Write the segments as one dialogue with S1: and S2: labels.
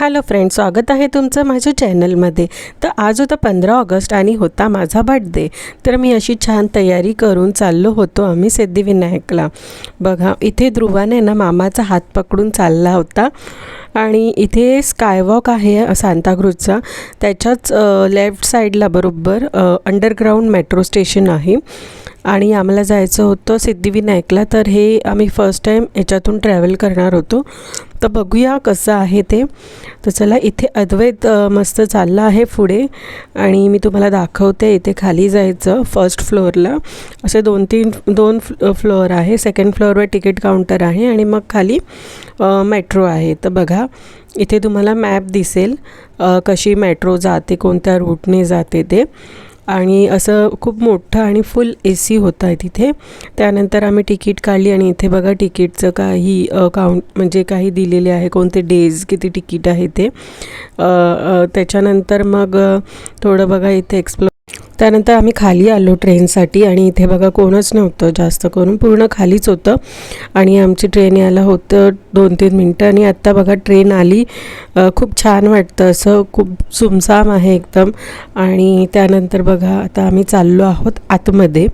S1: Hello friend स्वागत आहे तुमचं माझ्या चॅनलमध्ये. तर आज होता पंधरा ऑगस्ट आणि होता माझा बर्थडे. तर मी अशी छान तयारी करून चाललो होतो आम्ही सिद्धिविनायकला. बघा इथे ध्रुवाने ना मामाचा हात पकडून चालला होता. आणि इथे स्कायवॉक आहे सांताक्रूजचा त्याच्याच लेफ्ट साईडला बरोबर अंडरग्राऊंड मेट्रो स्टेशन आहे. आणि आम्हाला जायचं होतं सिद्धिविनायकला तर हे आम्ही फर्स्ट टाईम याच्यातून ट्रॅव्हल करणार होतो. तर बघूया कसं आहे ते. तर चला इथे अद्वैत मस्त चाललं आहे पुढे. आणि मी तुम्हाला दाखवते इथे खाली जायचं फर्स्ट फ्लोअरला असे दोन तीन दोन फ्ल फ्लोअर आहे. सेकंड फ्लोअरवर तिकीट काउंटर आहे आणि मग खाली मेट्रो आहे. तर बघा इथे तुम्हाला मॅप दिसेल कशी मेट्रो जाते कोणत्या रूटने जाते ते. आणि असं खूप मोठं आणि फुल ए सी होत आहे तिथे. त्यानंतर आम्ही तिकीट काढली आणि इथे बघा तिकीटचं काही काउंट म्हणजे काही दिलेले आहे कोणते डेज किती तिकीट आहे ते. त्याच्यानंतर मग थोडं बघा इथे एक्सप्लोर त्यानंतर आम्ही खाली आलो ट्रेनसाठी आणि इथे बघा कोणच नव्हतं जास्त करून पूर्ण खालीच होतं. आणि आमची ट्रेन यायला होतं दोन तीन मिनटं आणि आत्ता बघा ट्रेन आली. खूप छान वाटतं असं खूप सुमसाम आहे एकदम. आणि त्यानंतर बघा आता आम्ही चाललो आहोत आतमध्ये.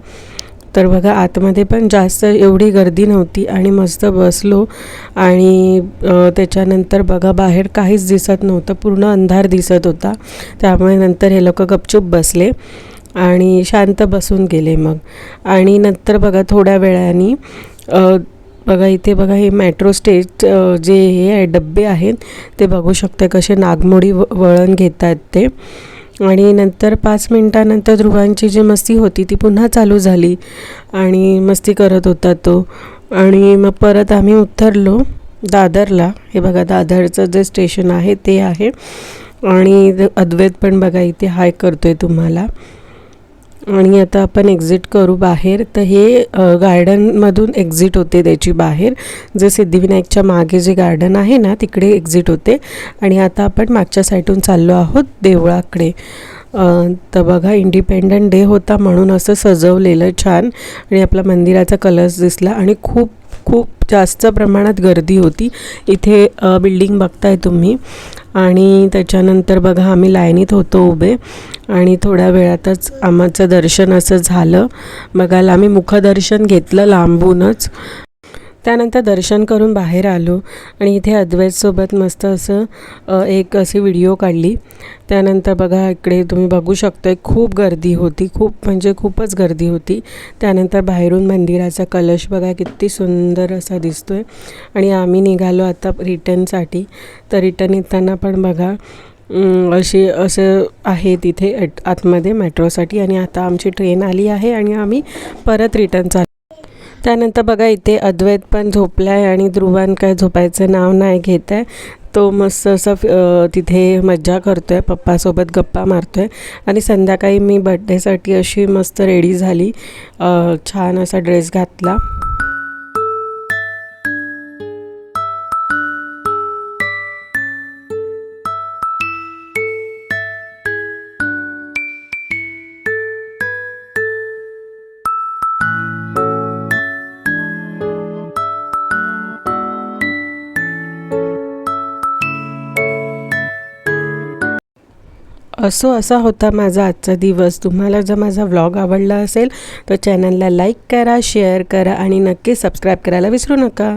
S1: तर बघा आतमध्ये पण जास्त एवढी गर्दी नव्हती आणि मस्त बसलो. आणि त्याच्यानंतर बघा बाहेर काहीच दिसत नव्हतं पूर्ण अंधार दिसत होता. त्यामुळे नंतर हे लोक गपचूप बसले. आणि शांत बसून गेले मग. आणि नंतर बघा थोड्या वेळाने बघा इथे बघा हे मेट्रो स्टेट जे हे आहे डब्बे आहेत ते बघू शकते कसे नागमोडी व वळण घेत आहेत ते. आणि नंतर पाच मिनटानंतर ध्रुवांची जी मस्ती होती ती पुन्हा चालू झाली आणि मस्ती करत होता तो. आणि मग परत आम्ही उतरलो दादरला. हे बघा दादरचं जे स्टेशन आहे ते आहे. आणि अद्वैत पण बघा इथे हाय आहे तुम्हाला. आणि आता आपण एक्झिट करू बाहेर तर हे गार्डनमधून एक्झिट होते त्याची बाहेर. जे सिद्धिविनायकच्या मागे जे गार्डन आहे ना तिकडे एक्झिट होते. आणि आता आपण मागच्या साईडून चाललो आहोत देवळाकडे. तर बघा इंडिपेंडंट डे होता म्हणून असं सजवलेलं छान. आणि आपला मंदिराचा कलर्स दिसला. आणि खूप खूप जास्त प्रमाणात गर्दी होती. इथे बिल्डिंग बघताय तुम्ही. आणि त्याच्यानंतर बघा आम्ही लाईनीत होतो उभे. आणि थोड्या वेळातच आम्हाचं दर्शन असं झालं. बघायला आम्ही मुखदर्शन घेतलं लांबूनच. त्यानंतर दर्शन करून बाहेर आलो आणि इथे अद्वैतसोबत मस्त असं एक अशी व्हिडिओ काढली. त्यानंतर बघा इकडे तुम्ही बघू शकताय खूप गर्दी होती खूप म्हणजे खूपच गर्दी होती. त्यानंतर बाहेरून मंदिराचा कलश बघा किती सुंदर असा दिसतो आहे आणि आम्ही निघालो आता रिटर्नसाठी तर रिटर्न येताना पण बघा असे अशी असं आहे तिथे आतमध्ये मेट्रोसाठी आणि आता आमची ट्रेन आली आहे आणि आम्ही परत रिटर्न चालू त्यानंतर बघा इथे अद्वैत पण झोपला आहे आणि ध्रुवान काय झोपायचं नाव नाही घेत आहे. तो मस्त असं तिथे मज्जा करतो आहे पप्पासोबत गप्पा मारतो आहे आणि संध्याकाळी मी बड्डेसाठी अशी मस्त रेडी झाली. छान असा ड्रेस घातला. असो असा होता माझा आजचा दिवस. तुम्हाला जर माझा व्लॉग आवडला असेल तर चॅनलला लाईक करा शेअर करा आणि नक्की सबस्क्राईब करायला विसरू नका.